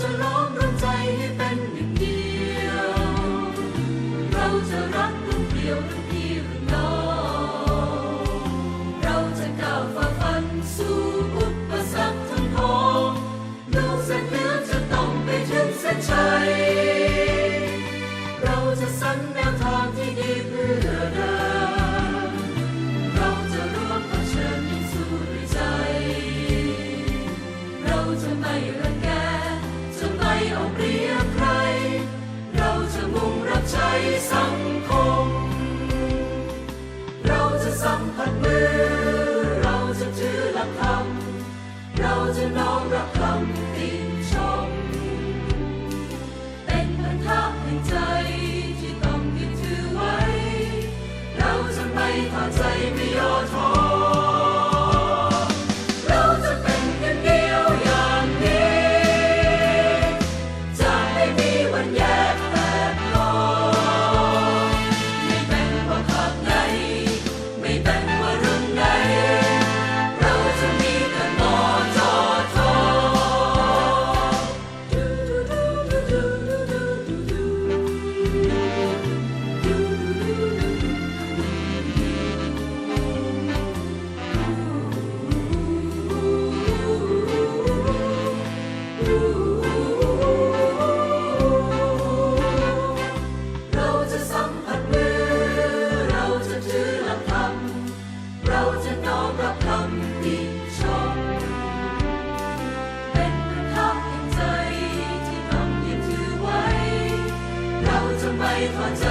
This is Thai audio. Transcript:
จะล้อมรวมใจให้เป็น จะน้อมรับคำติชม เป็นพันธะแห่งใจที่ต้องยึดถือไว้ เราจะไม่ท้อใจไม่ย่อท้อ life until